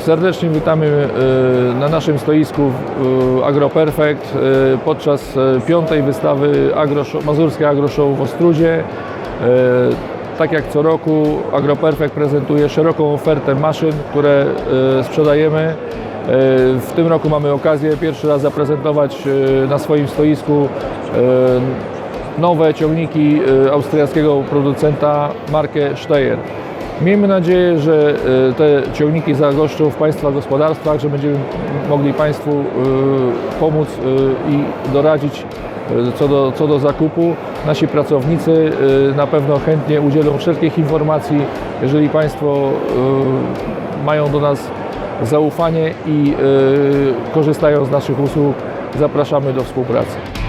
Serdecznie witamy e, na naszym stoisku e, AgroPerfect e, podczas piątej wystawy Agro Show, Mazurskiej Agro Show w Ostrudzie. Tak jak co roku AgroPerfect prezentuje szeroką ofertę maszyn, które sprzedajemy. W tym roku mamy okazję pierwszy raz zaprezentować na swoim stoisku nowe ciągniki austriackiego producenta markę Steyr. Miejmy nadzieję, że e, te ciągniki zagoszczą w Państwa gospodarstwach, że będziemy mogli Państwu e, pomóc e, i doradzić co do, co do zakupu. Nasi pracownicy na pewno chętnie udzielą wszelkich informacji, jeżeli Państwo mają do nas zaufanie i korzystają z naszych usług. Zapraszamy do współpracy.